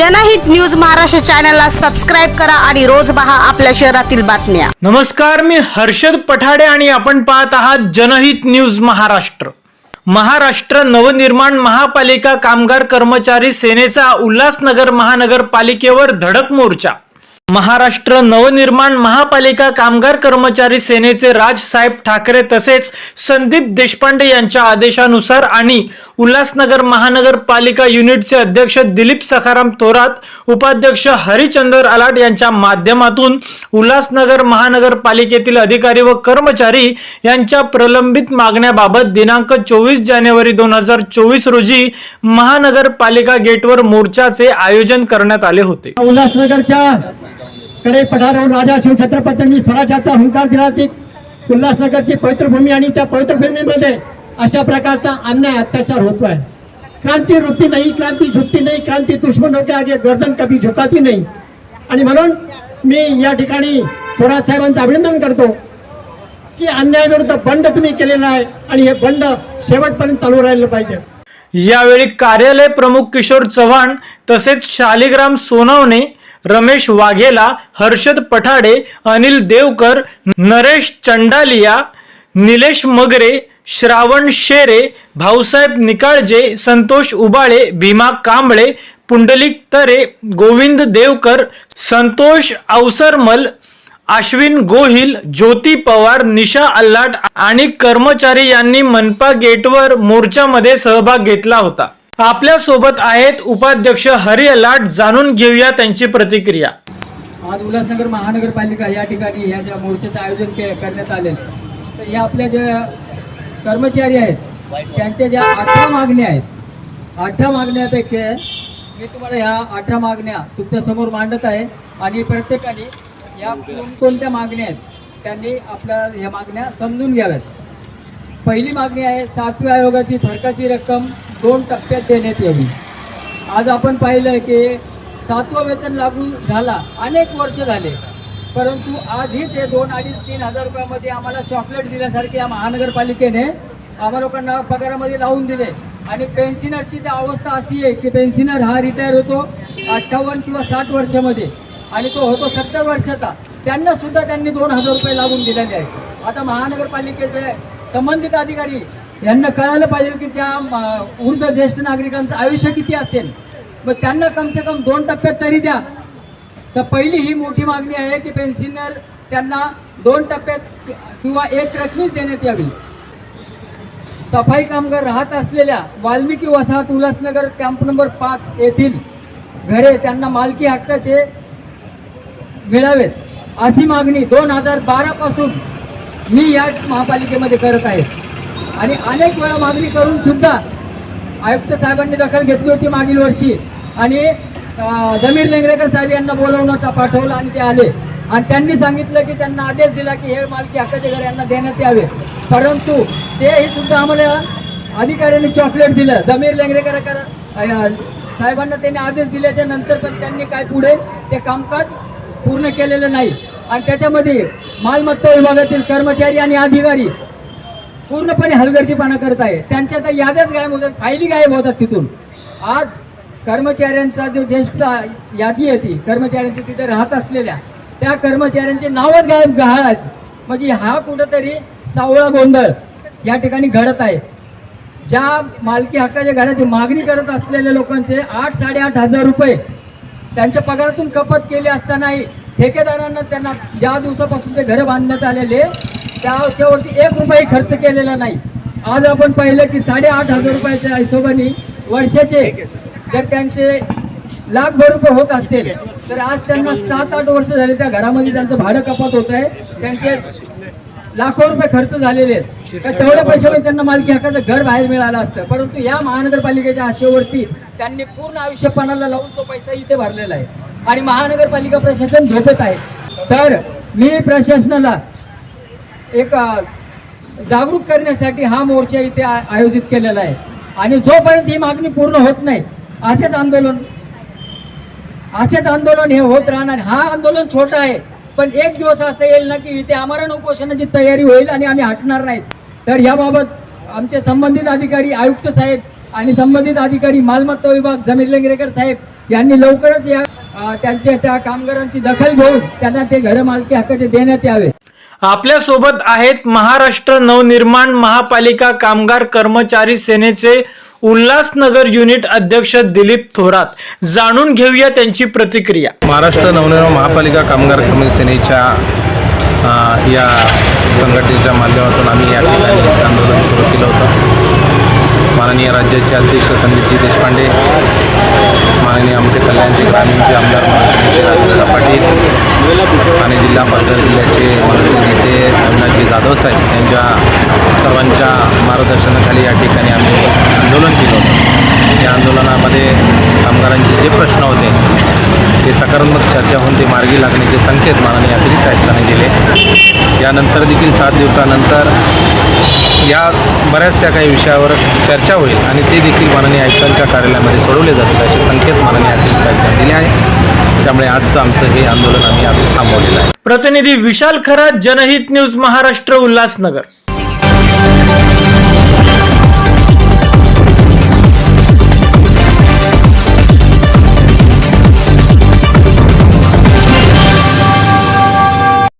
जनहित न्यूज महाराष्ट्र चॅनलला सबस्क्राईब करा आणि रोज पहा आपल्या शहरातील बातम्या. नमस्कार मी हर्षद पठाडे आणि आपण पाहत आहात जनहित न्यूज महाराष्ट्र. महाराष्ट्र नवनिर्माण महापालिका कामगार कर्मचारी सेनेचा उल्हासनगर महानगरपालिकेवर धडक मोर्चा. महाराष्ट्र नवनिर्माण महापालिका कामगार कर्मचारी सेनेचे राजसाहेब ठाकरे तसेच संदीप देशपांडे यांच्या आदेशानुसार आणि उल्हासनगर महानगरपालिका युनिटचे अध्यक्ष दिलीप सखाराम थोरात उपाध्यक्ष हरिचंदर अलाट यांच्या माध्यमातून उल्हासनगर महानगरपालिकेतील अधिकारी व कर्मचारी यांच्या प्रलंबित मागण्याबाबत दिनांक चोवीस जानेवारी दोन हजार चोवीस रोजी महानगरपालिका गेटवर मोर्चाचे आयोजन करण्यात आले होते. उल्हासनगरच्या कडे पठारावरून राजा शिवछत्रपतींनी स्वराज्याचा हुंकार दिला ती उल्हासनगरची पवित्रभूमी आणि त्या पवित्रभूमीमध्ये अशा प्रकारचा अन्याय अत्याचार होतो आहे क्रांती रुकती नाही क्रांती झुकती नाही क्रांती दुश्मनों के आगे गर्दन कभी झुकाती नाही. आणि म्हणून मी या ठिकाणी थोरात साहेबांचं अभिनंदन करतो की अन्यायाविरुद्ध बंड तुम्ही केलेला आहे आणि हे बंड शेवटपर्यंत चालू राहिलं पाहिजे. यावेळी कार्यालय प्रमुख किशोर चव्हाण तसेच शालिग्राम सोनवणे रमेश वाघेला हर्षद पठाडे अनिल देवकर नरेश चंडालिया निलेश मगरे श्रावण शेरे भाऊसाहेब निकाळजे संतोष उबाळे भीमा कांबळे पुंडलिक तरे गोविंद देवकर संतोष अवसरमल अश्विन गोहिल ज्योती पवार निशा अल्लाट आणि कर्मचारी यांनी मनपा गेटवर मोर्चामध्ये सहभाग घेतला होता. आपल्यासोबत आहेत उपाध्यक्ष हरी अलाट. जाणून घेऊया त्यांची प्रतिक्रिया. आज उल्हासनगर महानगरपालिका या ठिकाणी या ज्या मोर्चाचं आयोजन के करण्यात आलेलं आहे तर या आपल्या ज्या कर्मचारी आहेत त्यांच्या ज्या अठरा मागण्या आहेत अठरा मागण्यापैकी मी तुम्हाला ह्या अठरा मागण्या तुमच्यासमोर मांडत आहे आणि प्रत्येकाने या कोणकोणत्या मागण्या आहेत त्यांनी आपल्या ह्या मागण्या समजून घ्याव्यात. पहिली मागणी आहे सातव्या आयोगाची फरकाची रक्कम दोन टप्प्यात देण्यात यावी. आज आपण पाहिलं की सातवा वेतन लागू झाला अनेक वर्ष झाले. परंतु आजही ते दोन अडीच तीन हजार रुपयामध्ये आम्हाला चॉकलेट दिल्यासारखे या महानगरपालिकेने आम्हा लोकांना पगारामध्ये लावून दिले. आणि पेन्शनरची ती अवस्था अशी आहे की पेन्शनर हा रिटायर होतो अठ्ठावन्न किंवा साठ वर्षामध्ये. आणि तो होतो सत्तर वर्षाचा. त्यांना सुद्धा त्यांनी दोन हजार रुपये लागून दिलेले आहेत. आता महानगरपालिकेचे संबंधित अधिकारी यांना कळायला पाहिजे की त्या वृद्ध ज्येष्ठ नागरिकांचं आयुष्य किती असेल. मग त्यांना कम से कम दोन टप्प्यात तरी द्या. तर पहिली ही मोठी मागणी आहे की पेन्शनर त्यांना दोन टप्प्यात किंवा एक रकमीच देण्यात यावी. सफाई कामगार राहत असलेल्या वाल्मिकी वसाहत उल्हासनगर कॅम्प नंबर पाच येथील घरे त्यांना मालकी हक्काचे मिळावेत. अशी मागणी दोन हजार बारापासून मी या महापालिकेमध्ये करत आहे. आणि अनेक वेळा मागणी करून सुद्धा आयुक्त साहेबांनी दखल घेतली होती मागील वर्षी. आणि जमीर लेंगरेकर साहेब यांना बोलवणं पाठवलं आणि ते आले. आणि त्यांनी सांगितलं की त्यांना आदेश दिला की हे मालकी हक्काचे घर यांना देण्यात यावे. परंतु तेही सुद्धा आम्हाला अधिकाऱ्यांनी चॉकलेट दिलं. जमीर लेंगरेकर साहेबांना त्यांनी आदेश दिल्याच्या नंतर पण त्यांनी काय पुढे ते कामकाज पूर्ण केलेलं नाही. आणि त्याच्यामध्ये मालमत्ता विभागातील कर्मचारी आणि अधिकारी पूर्णपणे हलगर्जीपणा करत आहे त्यांच्या तर याद्याच गायब होतात फायली गायब होतात तिथून. आज कर्मचाऱ्यांचा जो ज्येष्ठ यादी आहे ती कर्मचाऱ्यांची तिथे राहत असलेल्या त्या कर्मचाऱ्यांचे नावच गायब गहाळ आहेत. म्हणजे हा कुठंतरी सावळा गोंधळ या ठिकाणी घडत आहे. ज्या मालकी हक्काच्या घराची मागणी करत असलेल्या लोकांचे आठ साडेआठ हजार रुपये त्यांच्या पगारातून कपात केली असतानाही ठेकेदारांना त्यांना ज्या दिवसापासून ते घरं बांधण्यात आलेले त्याच्यावरती एक रुपये खर्च केलेला नाही. आज आपण पाहिलं की साडेआठ हजार रुपयाच्या हिशोबाने वर्षाचे जर त्यांचे लाखभर रुपये होत असतील तर आज त्यांना सात आठ वर्ष झाले त्या घरामध्ये त्यांचं भाडं कपात होत आहे. त्यांचे लाखो रुपये खर्च झालेले आहेत. तर तेवढ्या पैशामध्ये त्यांना मालकी हक्काचं घर बाहेर मिळालं असतं. परंतु या महानगरपालिकेच्या आशेवरती त्यांनी पूर्ण आयुष्यपणाला लावून तो पैसा इथे भरलेला आहे. आणि महानगरपालिका प्रशासन झोपत आहे. तर मी प्रशासनाला एक जागरूक करण्यासाठी हा मोर्चा इथे आयोजित केलेला आहे. आणि जोपर्यंत ही मागणी पूर्ण होत नाही असेच आंदोलन असेच आंदोलन हे होत राहणार. हा आंदोलन छोटा आहे पण एक दिवस असं येईल ना की इथे आमरण उपोषणाची तयारी होईल आणि आम्ही हटणार नाहीत. तर याबाबत आमचे संबंधित अधिकारी आयुक्त साहेब आणि संबंधित अधिकारी मालमत्ता विभाग जमीर लेंगरेकर साहेब यांनी लवकरच या त्यांच्या त्या कामगारांची दखल घेऊन त्यांना ते घरमालकी हक्काचे देण्यात यावे. आपल्यासोबत आहेत महाराष्ट्र नवनिर्माण महापालिका कामगार कर्मचारी सेनेचे उल्हासनगर युनिट अध्यक्ष दिलीप थोरात. जाणून घेऊया त्यांची प्रतिक्रिया. महाराष्ट्र नवनिर्माण महापालिका कामगार कर्मचारी सेनेच्या या संघटनेच्या माध्यमातून आम्ही या ठिकाणी आंदोलन सुरू केलं होतं. माननीय राज्याचे अध्यक्ष संदीपजी देशपांडे माननीय आमचे कल्याणचे ग्रामीणचे आमदार महासंघाचे राजेंद्र पाटील आणि जिल्हा पालघर जिल्ह्याचे मनसे जाधव साहेब यांच्या सर्वांच्या मार्गदर्शनाखाली या ठिकाणी आम्ही आंदोलन केलं होतं. या आंदोलनामध्ये कामगारांचे जे प्रश्न होते ते सकारात्मक चर्चा होऊन ते मार्गी लागण्याचे संकेत माननीय अतिरिक्त आयुक्तांनी दिले. यानंतर देखील सात दिवसानंतर या बऱ्याचशा काही विषयावर चर्चा होईल आणि ते देखील माननीय आयुक्तांच्या कार्यालयामध्ये सोडवले जातील असे संकेत माननीय अतिरिक्त आयुक्तांनी दिले आहे त्यामुळे आजचं आमचं हे आंदोलन आम्ही आज थांबवलेलं आहे. प्रतिनिधी विशाल खरात जनहित न्यूज महाराष्ट्र उल्हासनगर.